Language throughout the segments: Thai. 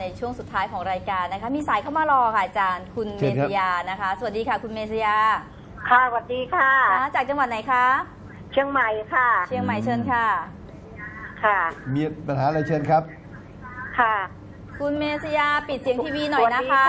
ในช่วงสุดท้ายของรายการนะคะ มีสายเข้ามารอค่ะอาจารย์คุณเชิเมญครับษยานะคะ สวัสดีค่ะ คุณเมษยาค่ะสวัสดีค่ะค่ะจากจังหวัดไหนคะเชียงใหม่ค่ะ เชียงใหม่เชิญค่ะ ค่ะมีปัญหาอะไรเชิญครับ ค่ะ คุณเมษยาปิดเสียงทีวีหน่อยนะสวัสคะดี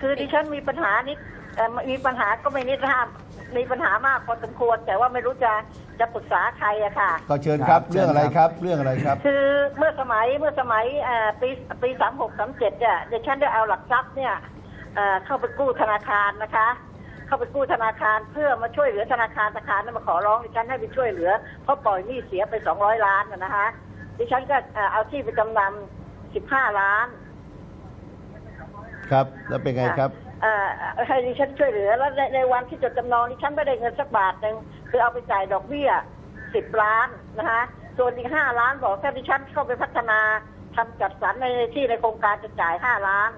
คือดิฉันมีปัญหานิดเอ่อมีปัญหาก็ไม่นิดนะครับมีปัญหามากพอสมควรแต่ว่าไม่รู้จะ จะปรึกษาใครอะค่ะ ก็เชิญครับครับ เรื่องอะไรเชิญคครัรับบเรื่องอะไรครับ คือเมื่อสมัยเมื่อสมัยเอ่อปีปีสามหกสามเจ็ดเนี่ยดิฉันได้เอาหลักทรัพย์เนี่ยเอ่อเข้าไปกู้ธนาคารนะคะ เข้าไปกู้ธนาคารเพื่อมาช่วยเหลือธนาคารธนาคารนั้นมาขอร้องดิฉันให้ไปช่วยเหลือเพราะปล่อยหนี้เสียไปสองร้อยล้านน่ะนะคะ ดิฉันก็เอ่อเอาที่ไปจำนำสิบห้าล้าน ครับ แล้วเป็นไงครับ เอ่อให้ดิฉันช่วยเหลือแล้วในในวันที่จดจำนองดิฉันไม่ได้เงินสักบาทหนึ่ง คือเอาไปจ่ายดอกเบี้ยสิบล้านนะคะส่วนอีกห้าล้านบอกถ้าดิฉันเข้าไปพัฒนาทำจัดสรรในที่ในโครงการจะจ่ายห้าล้าน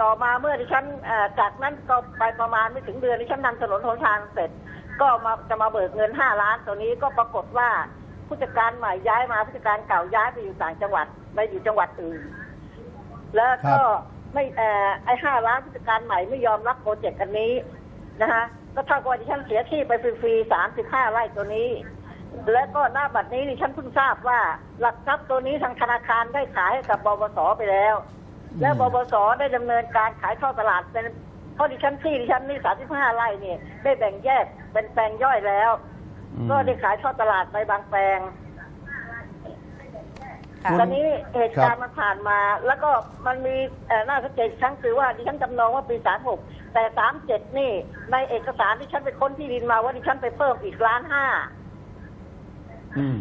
ต่อมาเมื่อดิฉันเอ่อจากนั้นก็ไปประมาณไม่ถึงเดือนดิฉันนำถนนหนทางเสร็จ ก็มาจะมาเบิกเงินห้าล้านตัวนี้ก็ปรากฏว่าผู้จัดการใหม่ย้ายมาผู้จัดการเก่าย้ายไปอยู่ต่างจังหวัดไปอยู่จังหวัดอื่น แล้วก็ครับไม่เอ่อไอ้ห้าล้านผู้จัดการใหม่ไม่ยอมรับโปรเจกต์อันนี้นะคะก็เท่ากับว่าดิฉันเสียที่ไปฟรีๆสามสิบห้าไร่ตัวนี้ และก็หน้าบัตรนี้ดิฉันเพิ่งทราบว่า หลักทรัพย์ตัวนี้ทางธนาคารได้ขายให้กับบวสไปแล้ว และบวสได้ดำเนินการขายท่อตลาดเป็นเพราะดิฉันที่ดิฉันนี่สามสิบห้าไร่เนี่ยได้แบ่งแยกเป็นแปลงย่อยแล้วอืมก็ได้ขายท่อตลาดไปบางแปลง ค่ะ ตอนนี้เหตุการณ์มันผ่านมา แล้วก็มันมีเอ่อน่าสังเกตอีกครั้งคือว่าดิฉันจำนองว่าปีสามหกแต่สามเจ็ดนี่ ในเอกสารที่ฉันไปค้นที่ดินมาว่าดิฉันไปเพิ่มอีกล้านห้า อืม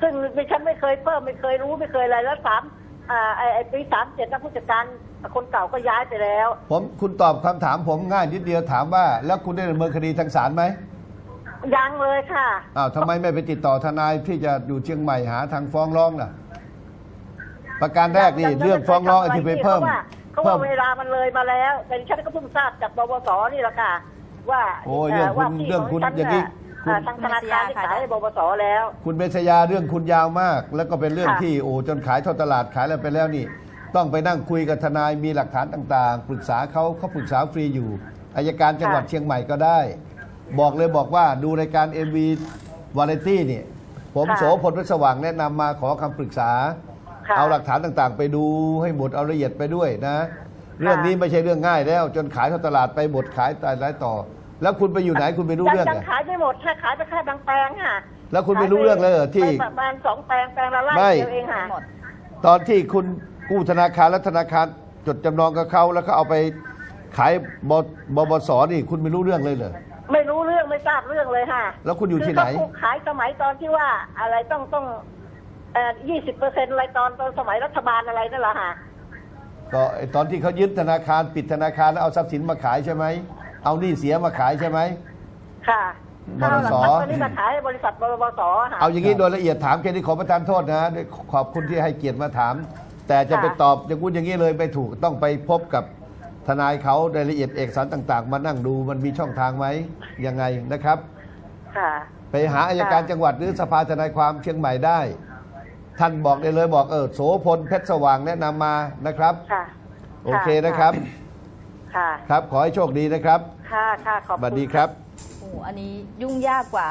ซึ่งดิฉันไม่เคยเพิ่มไม่เคยรู้ไม่เคยอะไรแล้วสามอ่าไอ้ไอ้ปีสามเจ็ดนักผู้จัดการคนเก่าก็ย้ายไปแล้ว ผมคุณตอบคำถามผมง่ายนิดเดียวถามว่า แล้วคุณได้ดำเนินคดีทางศาลไหมยังเลยค่ะ อ้าวทำไมไม่ไปติดต่อทนายที่จะอยู่เชียงใหม่หาทางฟ้องร้องล่ะ ประการแรกนี่ยังเรื่องฟ้องร้องไอ้ที่ไปเพิ่มเพราะว่าเพราะว่าเวลามันเลยมาแล้วแต่ดิฉันก็เพิ่งทราบจากบวสนี่แหละค่ะ ว่าโอ้ยเรื่องคุณว่าที่เรื่องคุณขฉันอย่างนี้น่ะคุณอ่าทางธนาคารที่ขายให้บวสแล้ว คุณเบษยาเรื่องคุณยาวมาก แล้วก็เป็นเรื่องค่ะที่โอ้จนขายทอดตลาดขายแล้วไปแล้วนี่ ต้องไปนั่งคุยกับทนายมีหลักฐานต่างๆ ปรึกษาเขาเขาปรึกษาฟรีอยู่อายการจังหวัดเชียงใหม่ก็ได้ บอกเลยบอกว่าดูรายการ MV วาไรตี้นี่ ผมค่ะโสพลเพชรสว่างแนะนำมาขอคำปรึกษาค่ะ เอาหลักฐานต่างๆ ไปดูให้หมดเอาละเอียดไปด้วยนะ เรื่องนี้ไม่ใช่เรื่องง่ายแล้ว จนขายทอดตลาดไปหมดขายตายร้ายต่อ แล้วคุณไปอยู่ไหนคุณไม่รู้ยังเรื่องยังอะขายไม่หมดแค่ขายไปแค่บางแปลงค่ะ แล้วคุณไม่รู้เรื่องเลยเหรอที่ไปประมาณสองแปลงแปลงละไร่ไม่เดียวเองค่ะหมดตอนที่คุณกู้ธนาคารและธนาคารจดจำนองกับเขาแล้วก็เอาไปขายบบบบสนี่คุณไม่รู้เรื่องเลยเหรอไม่รู้เรื่องไม่ทราบเรื่องเลยค่ะ แล้วคุณอยู่ที่ไหนคืเขาขายสมัยตอนที่ว่าอะไรต้องต้องเอ่อ ยี่สิบเปอร์เซ็นต์อะไรตอนตอนสมัยรัฐบาลอะไรนั่นแหละค่ะก็ไอ้ตอนที่เขายึดธนาคารปิดธนาคารแล้วเอาทรัพย์สินมาขายใช่ไหม เอาหนี้เสียมาขายใช่ไหม ค่ะบถ้าลเอาหลัสกทรัพย์ตัวนี้มาขายให้บริษัทบลบสค่ะเอาอย่างนี้โดยละเอียดถามแค่นี้ขอประทานโทษนะด้วยขอบคุณที่ให้เกียรติมาถาม แต่จะค่ะไปตอบอย่างงู้นอย่างนี้เลยไม่ถูกต้องไปพบกับทนายเขารายละเอียดเอกสารต่าง ๆ มานั่งดูมันมีช่องทางไหมยังไงนะครับ ค่ะ ไปหาอายการค่ะจังหวัดหรือสภาทนายความเชียงใหม่ได้ ท่านบอกได้เลยบอกเออโสพลเพชรสว่างแนะนำมานะครับ ค่ะโอเคนะครับ ค่ะครับ ขอให้โชคดีนะครับค่ะค่ะขอบสคุณ วัสดีครับโอ้อันนี้ยุ่งยากกว่า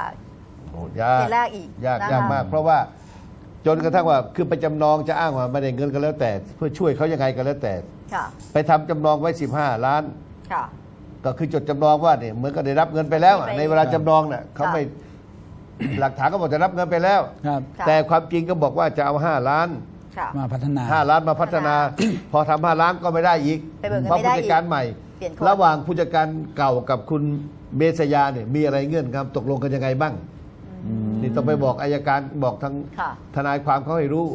โอ้ยากทีแรกอีกยากนะคะ ยากมาก เพราะว่าจนกระทั่งว่าคือไปจำนองจะอ้างว่าไม่ได้เงินก็แล้วแต่ เพื่อช่วยเขายังไงก็แล้วแต่ ค่ะ ไปทำจำนองไว้ 15 ล้าน ค่ะ ก็คือจดจำนองว่าเนี่ยเหมือนก็ได้รับเงินไปแล้วอะไปในเวลาจำนองเนี่ยเขาไม่ หลักฐานก็บอกจะรับเงินไปแล้ว ครับ ค่ะแต่ความจริงก็บอกว่าจะเอาห้าล้านค่ะ มาพัฒนา ห้าล้านมาพัฒนา พอทำห้าล้านก็ไม่ได้อีกไปเบิกเงินเพราะไม่ได้ผู้จัดการใหม่ เปลี่ยนคน ระหว่างผู้จัดการเก่ากับคุณเบษยาเนี่ยมีอะไรเงื่อนคำตกลงกันยังไงบ้างนี่ต้องไปบอกอายการบอกทางค่ะ ทนายความเขาให้รู้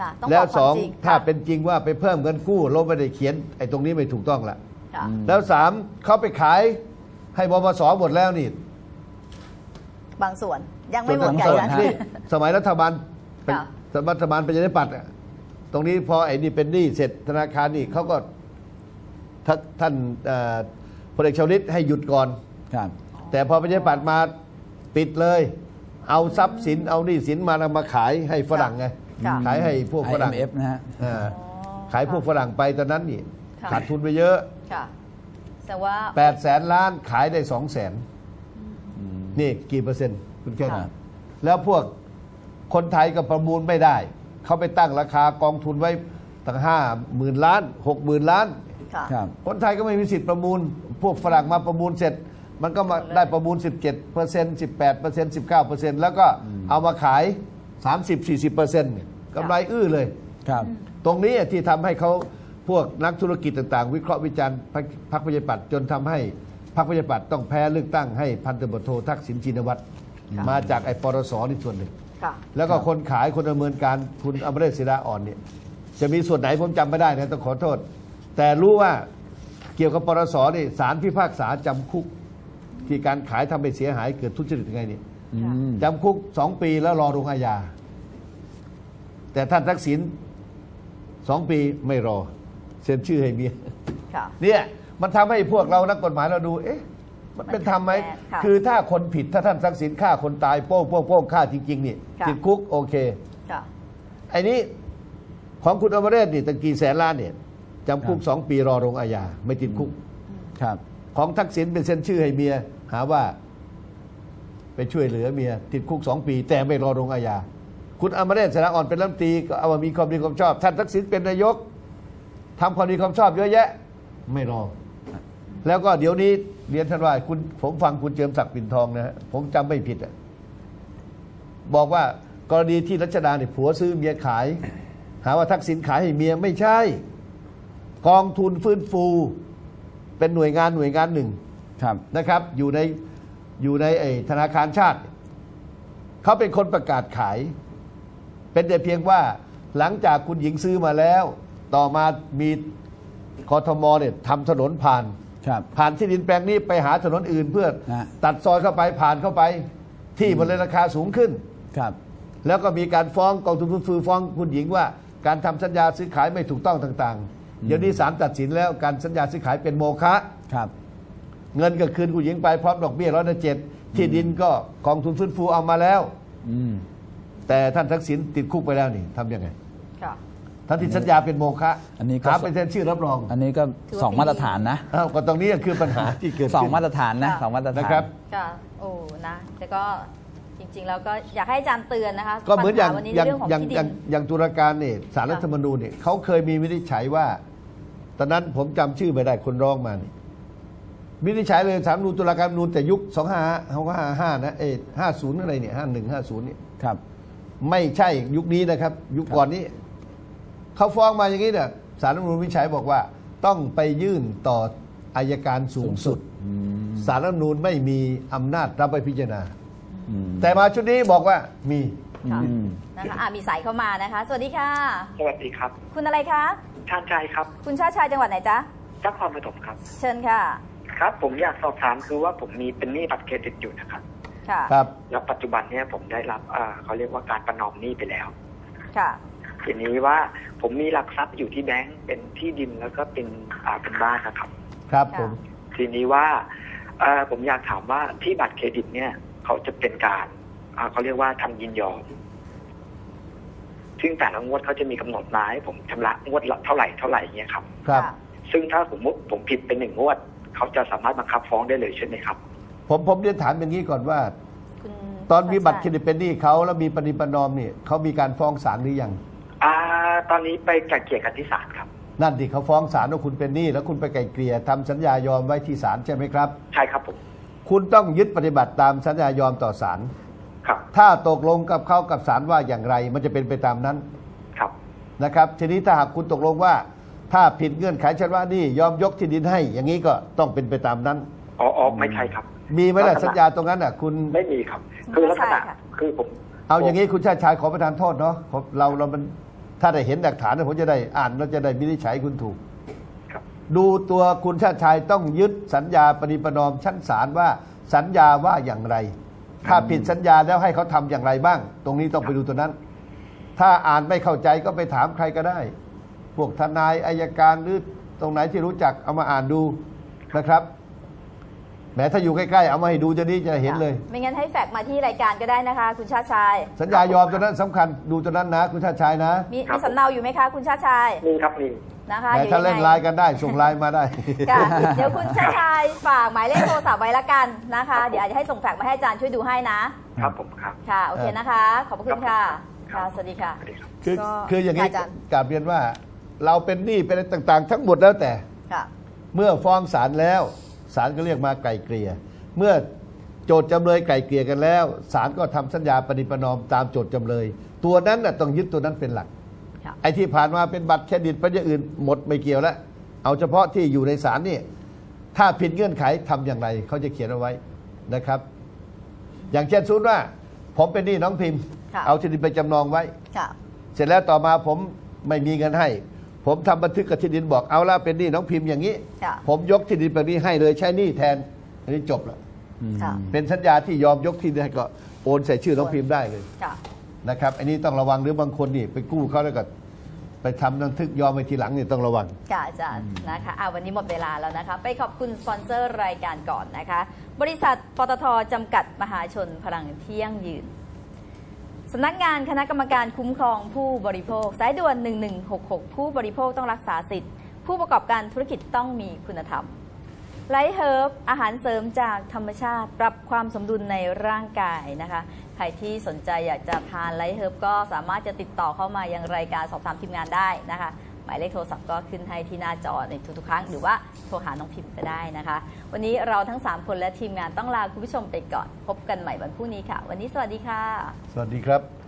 ค่ะ ต้องแล้วบอกคสวาอมงจริงถ้าค่ะเป็นจริงว่าไปเพิ่มเงินกู้เราไม่ได้เขียนไอ้ตรงนี้ไม่ถูกต้องละ ค่ะ แล้วสามเขาไปขายให้บปสหมดแล้วนี่ บางส่วน ยังไม่หมดจนใหญ่ทั้งนะส่วนนี่สมัยรัฐบาลเป็นค่ะสมัยรัฐบาลเป็นยังไงปัดอะตรงนี้พอไอ้นี่เป็นหนี้เสร็จธนาคารนี่เขาก็ท่านท่านเอ่อพลเอกชวลิตให้หยุดก่อน ครับ แต่พอประชาธิปัตย์มาปิดเลย เอาทรัพย์สินเอาหนี้สินมาแล้วมาขายให้ฝรั่งไงค่ะ ขายให้พวกฝรั่ง IMF นะฮะอ่าขายพวกฝรั่งไปตอนนั้นนี่ค่ะ ขาดทุนไปเยอะค่ะ แต่ว่า8แสนล้านขายได้2แสนนี่กี่เปอร์เซ็นต์ คุณแค่ค่ะแล้วพวกคนไทยก็ประมูลไม่ได้ เขาไปตั้งราคากองทุนไว้ตั้งห้าหมื่นล้านหกหมื่นล้านค่ะครับ คนไทยก็ไม่มีสิทธิ์ประมูล พวกฝรั่งมาประมูลเสร็จ มันก็มาได้ประมูล 17เปอร์เซ็นต์18เปอร์เซ็นต์19เปอร์เซ็นต์แล้วก็เอามาขาย 30 40เปอร์เซ็นต์กำไรอื้อเลย ครับ ตรงนี้ที่ทำให้เขาพวกนักธุรกิจต่างๆ วิเคราะห์วิจารณ์พรรคพรรคประชาธิปัตย์จนทำให้พรรคประชาธิปัตย์ต้องแพ้เลือกตั้งให้พันตำรวจโททักษิณชินวัตร ค่ะมาจากไอ้ปรสนี่ส่วนหนึ่ง ค่ะ แล้วก็คนขายคนดำเนินการคุณอมเรศศิลาอ่อนเนี่ยจะมีส่วนไหนผมจำไม่ได้นะต้องขอโทษ แต่รู้ว่าเกี่ยวกับปรสนี่ศาลพิพากษาจำคุก ที่การขายทำให้เสียหายเกิดทุจริตยังไงนี่อืมจำคุกสองปีแล้วรอลงอาญาแต่ท่านทักษิณสองปีไม่รอ เซ็นชื่อให้เมีย ค่ะ เนี่ยมันทำให้พวกเรานักกฎหมายเราดู เอ๊ะ มันเป็นธรรมไหมค่ะคือถ้าคนผิดถ้าท่านทักษิณฆ่าคนตายโป้งโป้งโป้งฆ่าจริงๆนี่ค่ะ ติดคุกโอเค ค่ะ ไอ้นี้ของคุณอมเรศนี่ตั้งกี่แสนล้านเนี่ยจำคุกสองปีรอลงอาญาไม่ติดคุก ครับ ของทักษิณเป็นเซ็นชื่อให้เมีย หาว่า ไปช่วยเหลือเมีย ติดคุกสองปี แต่ไม่รอลงอาญาคุณอมเรศสารอ่อนเป็นรัฐมนตรีก็เอาว่ามีความดีความชอบ ท่านทักษิณเป็นนายกทำความดีความชอบเยอะแยะ ไม่รอ แล้วก็เดี๋ยวนี้ เรียนท่านว่าคุณผมฟังคุณเจิมศักดิ์ปิ่นทองนะฮะผมจำไม่ผิดอะบอกว่ากรณีที่รัชดาเนี่ยผัวซื้อเมียขาย หาว่าทักษิณขายให้เมียไม่ใช่ กองทุนฟื้นฟู เป็นหน่วยงานหน่วยงานหนึ่งครับนะครับ อยู่ในอยู่ในไอ้ธนาคารชาติเขาเป็นคนประกาศขาย เป็นแต่เพียงว่าหลังจากคุณหญิงซื้อมาแล้ว ต่อมามีกทมเนี่ยทำถนนผ่าน ครับผ่านที่ดินแปลงนี้ไปหาถนนอื่นเพื่อฮะตัดซอยเข้าไปผ่านเข้าไป ที่มันเลยราคาสูงขึ้น ครับแล้วก็มีการฟ้องกองทุนฟื้นฟูฟ้องคุณหญิงว่า การทำสัญญาซื้อขายไม่ถูกต้องต่างๆ เดี๋ยวนี้ศาลตัดสินแล้วการสัญญาซื้อขายเป็นโมฆะครับ เงินก็คืนคุณหญิงไปพร้อมดอกเบี้ยร้อยละเจ็ดที่ดินก็กองทุนฟื้นฟูเอามาแล้ว อืมแต่ท่านทักษิณติดคุกไปแล้วนี่ทำยังไง ค่ะ ท่านที่สัญญาเป็นโมฆะอันนี้ก็ หาเป็นเซ็นชื่อรับรองอันนี้ก็ถือว่าสองมาตรฐานนะอ้าวก็ตรงนี้ก็คือปัญหาที่เกิดสองขึ้นมาตรฐานนะค่ะ สองมาตรฐาน นะครับ ค่ะโอ้นะแต่ก็จริงๆแล้วก็อยากให้อาจารย์เตือนนะคะก็เหมือนอย่างปัญหวันนี้อย่างเรื่องของอย่างที่ดิอย่างน อย่างตุลาการเนี่ยสารรัฐธรรมนูญเนี่ยเขาเคยมีวินิจฉัยว่า ตอนนั้นผมจำชื่อไม่ได้คนร้องมานี่วินิจฉัยเลยสารรัฐธรรมนูญตุลาการรัฐธรรมนูญแต่ยุคสองห้าห้าห้านะเอห้าศูนย์อะไรเนี่ยห้าหนึ่งห้าศูนย์เนี่ยครับ ไม่ใช่ยุคนี้นะครับ ยุคก่อนนี้ เขาฟ้องมาอย่างนี้เนี่ยสารรัฐธรรมนูญวินิจฉัยบอกว่า ต้องไปยื่นต่ออายการสูงสุดอืมสารรัฐธรรมนูญไม่มีอำนาจรับไปพิจารณาอืมแต่มาชุดนี้บอกว่ามี ค่ะอืมนะคะอะมีสายเข้ามานะคะ สวัสดีค่ะ สวัสดีครับ คุณอะไรคะ ชาญชัยครับคุณชาติชายจังหวัดไหนจ๊ะ นครปฐมครับ เชิญค่ะ ครับ ผมอยากสอบถามคือว่าผมมีเป็นหนี้บัตรเครดิตอยู่นะครับ ค่ะ ครับ แล้วปัจจุบันเนี่ยผมได้รับอ่าเขาเรียกว่าการประนอมหนี้ไปแล้ว ค่ะ ทีนี้ว่าผมมีหลักทรัพย์อยู่ที่แบงก์เป็นที่ดินแล้วก็เป็นอ่าเป็นบ้านนะครับ ครับค่ะผม ทีนี้ว่าเอ่อผมอยากถามว่าที่บัตรเครดิตเนี่ย เขาจะเป็นการอ่าเขาเรียกว่าทำยินยอม ซึ่งแต่ละงวดเขาจะมีกำหนดมาให้ผมชำระงวดละเท่าไหร่เท่าไหร่เนี่ยครับ ครับค่ะซึ่งถ้าสมมติผมผิดเป็นหนึ่งงวด เขาจะสามารถบังคับฟ้องได้เลยใช่ไหมครับ ผมผมเรียนถามอย่างนี้ก่อนว่า คุณตอนมีบัตรเครชาติชายดิตเป็นหนี้เขาแล้วมีปฏิประนอมเนี่ยเขามีการฟ้องศาลหรือยัง อ่าตอนนี้ไปไกล่เกลี่ยกันที่ศาลครับ นั่นที่เขาฟ้องศาลว่าคุณเป็นหนี้แล้วคุณไปไกลเกลี่ยทำสัญญายอมไว้ที่ศาลใช่ไหมครับ ใช่ครับผมคุณต้องยึดปฏิบัติตามสัญญายอมต่อศาลครับถ้าตกลงกับเขากับศาลว่าอย่างไร มันจะเป็นไปตามนั้นครับ นะครับ ทีนี้ถ้าหากคุณตกลงว่า ถ้าผิดเงื่อนไขเช่นว่านี่ยอมยกที่ดินให้ อย่างนี้ก็ต้องเป็นไปตามนั้น อ๋ออ๋อไม่ใช่ครับ มีไหมล่ะลักษณะสัญญาตรงนั้นอะ คุณ ไม่มีครับ คือลักษณะใช่ค่ะ คือผม เอาอย่างนี้คุณชาติชายขอประทานโทษเนาะผมเราเรามัน ถ้าได้เห็นหลักฐานเนี่ยผมจะได้อ่านแล้วจะได้วินิจฉัยคุณถูกครับดูตัวคุณชาติชายต้องยึดสัญญาปณิประนอมชั้นศาลว่าสัญญาว่าอย่างไร ถ้าผิดสัญญาแล้วให้เขาทำอย่างไรบ้าง ตรงนี้ต้องไปดูตัวนั้น ถ้าอ่านไม่เข้าใจก็ไปถามใครก็ได้ พวกทนายอายการหรือตรงไหนที่รู้จักเอามาอ่านดูนะครับ แหมถ้าอยู่ใกล้ๆ เอามาให้ดูจะดีจะเห็นเลย ไม่งั้นให้แฟกซ์มาที่รายการก็ได้นะคะ คุณชาติชาย สัญญายอมตัวนั้นสำคัญดูตัวนั้นนะ คุณชาติชายนะมีครับมีสำเนาอยู่ไหมคะ คุณชาติชายมีครับมี นะคะแหมดี๋ยวถ้าเล่นยังไลงน์กันได้ส่งไลน์มาได้ ค่ะ เดี๋ยวคุณชาติชายฝากหมายเลขโทรศัพท์ไว้ละกันนะคะ เดี๋ยวอาจจะให้ส่งแฟกซ์มาให้อาจารย์ช่วยดูให้นะ ครับผมครับ ค่ะ โอเคนะคะ ขอบพระคุณค่ะครัค่ะบสวัสดีค่ะ สวัสดีครับ คือก็คืออย่างนี้อาจารย์ กราบเรียนว่า เราเป็นหนี้เป็นอะไรต่างๆ ทั้งหมดแล้วแต่ ค่ะ เมื่อฟ้องศาลแล้ว ศาลก็เรียกมาไกล่เกลี่ย เมื่อโจทย์จำเลยไกล่เกลี่ยกันแล้วศาลก็ทำสัญญาปณิประนอมตามโจทย์จำเลย ตัวนั้นน่ะต้องยึดตัวนั้นเป็นหลักค่ะไอ้ที่ผ่านมาเป็นบัตรเครดิตเป็นอย่างอื่นหมดไม่เกี่ยวแล้ว เอาเฉพาะที่อยู่ในศาลนี่ถ้าผิดเงื่อนไขทำอย่างไรเขาจะเขียนเอาไว้นะครับ อย่างเช่นสมมุติว่า ผมเป็นหนี้น้องพิมพ์ค่ะเอาที่ดินไปจำนองไว้ค่ะเสร็จแล้วต่อมาผมไม่มีเงินให้ ผมทำบันทึกกับที่ดินบอกเอาละเป็นหนี้น้องพิมพ์อย่างนี้ค่ะผมยกที่ดินแบบนี้ให้เลยใช้หนี้แทน อันนี้จบแล้วค่ะเป็นสัญญาที่ยอมยกที่ดินให้ก็โอนใส่ชื่อน้องพิมพ์ได้เลยค่ะนะครับ อันนี้ต้องระวังหรือบางคนนี่ไปกู้เขาแล้วก็ไปทำบันทึกยอมไปทีหลังนี่ต้องระวังค่ะอาจารย์นะคะอะวันนี้หมดเวลาแล้วนะคะ ไปขอบคุณสปอนเซอร์รายการก่อนนะคะ บริษัทปตทจำกัดมหาชนพลังเที่ยงยืน สำนักงานคณะกรรมการคุ้มครองผู้บริโภค สายด่วน 1166 ผู้บริโภคต้องรักษาสิทธิ์ ผู้ประกอบการธุรกิจต้องมีคุณธรรมไลท์เฮิร์บอาหารเสริมจากธรรมชาติ ปรับความสมดุลในร่างกายนะคะ ใครที่สนใจอยากจะทานไลท์เฮิร์บก็สามารถจะติดต่อเข้ามายังรายการสอบถามทีมงานได้นะคะ หมายเลขโทรศัพท์ก็ขึ้นให้ที่หน้าจอในทุกๆครั้ง หรือว่าโทรหาน้องพิมพ์ก็ได้นะคะ วันนี้เราทั้ง 3 คนและทีมงานต้องลาคุณผู้ชมไปก่อน พบกันใหม่วันพรุ่งนี้ค่ะ วันนี้สวัสดีค่ะ สวัสดีครับ